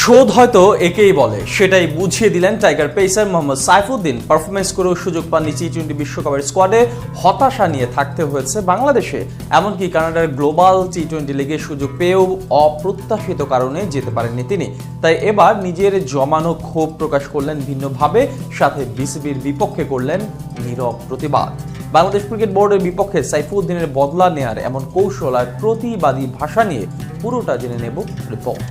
শোধ হয়তো একেই বলে। সেটাই বুঝিয়ে দিলেন tiger pacer Mohammad Saifuddin. Performance করেও সুযোগ পাননি টি টোয়েন্টি বিশ্বকাপের স্কোয়াডে। হতাশা নিয়ে থাকতে হয়েছে বাংলাদেশে। এমনকি কানাডার গ্লোবাল টি টোয়েন্টি লিগে সুযোগ পেয়েও অপ্রত্যাশিত কারণে যেতে পারেননি তিনি। তাই এবার নিজের জমানো ক্ষোভ প্রকাশ করলেন ভিন্নভাবে। সাথে বিসিবির বিপক্ষে করলেন নীরব প্রতিবাদ। বাংলাদেশ ক্রিকেট বোর্ডের বিপক্ষে সাইফুদ্দিনের বদলা নেয়ার এমন কৌশল আর প্রতিবাদী ভাষা নিয়ে পুরোটা জেনে নেব রিপোর্ট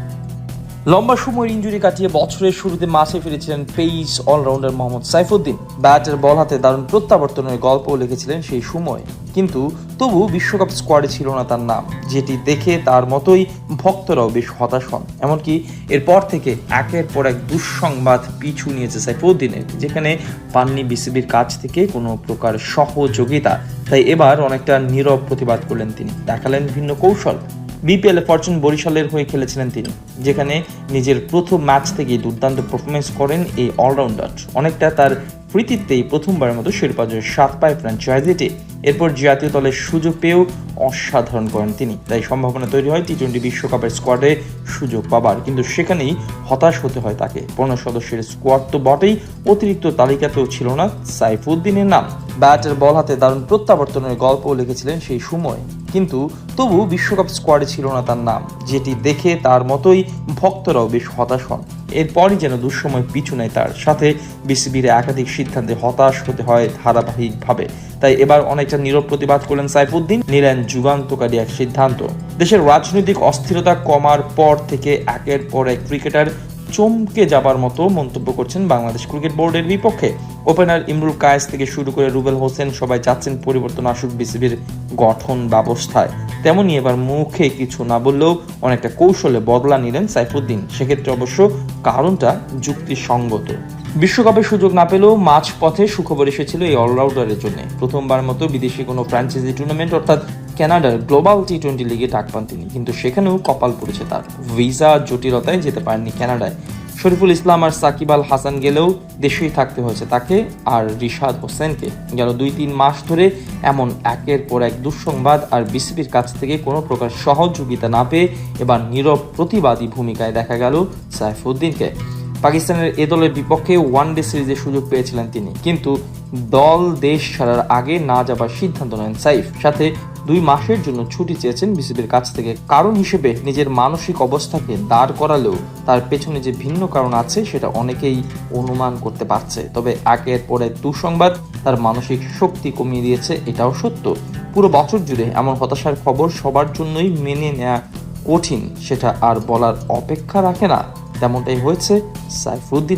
লম্বা সময়ের ইঞ্জুরি কাটিয়ে বছরের শুরুতে মাঠে ফিরেছিলেন পেইস অলরাউন্ডার মোহাম্মদ সাইফুদ্দিন। ব্যাটের বল হাতে দারুণ প্রত্যাবর্তনের গল্প লিখেছিলেন সেই সময়। কিন্তু তবু বিশ্বকাপ স্কোয়াডে ছিল না তার নাম, যেটি দেখে তার মতোই ভক্তরাও বেশ হতাশ হন। এমনকি এরপর থেকে একের পর এক দুঃসংবাদ পিছু নিয়েছে সাইফুদ্দিনের, যেখানে পাননি বিসিবির কাছ থেকে কোনো প্রকার সহযোগিতা। তাই এবার অনেকটা নীরব প্রতিবাদ করলেন তিনি। দেখালেন ভিন্ন কৌশল। বিপিএল ফরচুন বরিশালের হয়ে খেলেছিলেন তিনি, যেখানে নিজের প্রথম ম্যাচ থেকেই দুর্দান্ত পারফরমেন্স করেন এই অলরাউন্ডার অনেকটা তার কৃতিত্বেই প্রথমবারের মতো শিরোপা জয়ের সাত পায় ফ্র্যাঞ্চাইজিটি এরপর জাতীয় দলের সুযোগ পেয়েও অসাধারণ করেন তিনি। তাই সম্ভাবনা তৈরি হয় টি টোয়েন্টি বিশ্বকাপের স্কোয়াডে সুযোগ পাবার। কিন্তু সেখানেই হতাশ হতে হয় তাকে। পনেরো সদস্যের স্কোয়াড তো বটেই, অতিরিক্ত তালিকাতেও ছিল না সাইফুদ্দিনের নাম। ব্যাটের বল হাতে দারুণ প্রত্যাবর্তনের গল্প লিখেছিলেন সেই সময়। কিন্তু তবু বিশ্বকাপ স্কোয়াডে ছিল না তার নাম, যেটি দেখে তার মতোই ভক্তরাও বেশ হতাশ হন। এরপরই যেন দুঃসময় পিছু নেয় তার সাথে বিসিবির একাধিক সিদ্ধান্তে হতাশ হতে হয় ধারাবাহিকভাবে। তাই এবার অনেকটা নীরব প্রতিবাদ করলেন সাইফুদ্দিন, নিলেন যুগান্তকারী এক সিদ্ধান্ত। দেশের রাজনৈতিক অস্থিরতা কমার পর থেকে একের পর এক ক্রিকেটার চমকে যাবার মতো মন্তব্য করছেন বাংলাদেশ ক্রিকেট বোর্ডের বিপক্ষে। ওপেনার ইমরুল কায়েস থেকে শুরু করে রুবেল হোসেন সবাই চাচ্ছেন পরিবর্তন আসুক বিসিবির গঠন ব্যবস্থায়। তেমনই এবার মুখে কিছু না বললেও অনেকটা কৌশলে বদলা নিলেন সাইফুদ্দিন। সেক্ষেত্রে অবশ্য কারণটা যুক্তিসঙ্গত। বিশ্বকাপের সুযোগ না পেলেও মাঝ পথে সুখবর এসেছিল এই অলরাউন্ডারের জন্য। প্রথমবার মতো বিদেশি কোনো ফ্র্যাঞ্চাইজি টুর্নামেন্ট অর্থাৎ কানাডার গ্লোবাল টি টোয়েন্টি লিগে ডাক পান তিনি। কিন্তু সেখানেও কপাল পড়েছে তার। ভিসা জটিলতায় যেতে পারেননি কানাডায় শরীফুল ইসলাম আর সাকিব আল হাসান গেলেও দেশেই থাকতে হয়েছে তাকে আর রিশাদ হোসেনকে। গেল দুই তিন মাস ধরে এমন একের পর এক দুঃসংবাদ আর বিসিবির কাছ থেকে কোনো প্রকার সহযোগিতা না পেয়ে এবার নীরব প্রতিবাদী ভূমিকায় দেখা গেল সাইফুদ্দিনকে। পাকিস্তানের এ দলের বিপক্ষে ওয়ান ডে সিরিজে সুযোগ পেয়েছিলেন তিনি। কিন্তু দল দেশ ছাড়ার আগে না যাবার সিদ্ধান্ত নেন সাইফ। সাথে দুই মাসের জন্য ছুটি চেয়েছেন বিসিবির কাছ থেকে। কারণ হিসেবে নিজের মানসিক অবস্থাকে দাঁড় করালেও তার পেছনে যে ভিন্ন কারণ আছে, সেটা অনেকেই অনুমান করতে পারছে। তবে একের পরে দুঃসংবাদ তার মানসিক শক্তি কমিয়ে দিয়েছে, এটাও সত্য। পুরো বছর জুড়ে এমন হতাশার খবর সবার জন্যই মেনে নেওয়া কঠিন, সেটা আর বলার অপেক্ষা রাখে না। তেমনটাই হয়েছে সাইফুদ্দিনের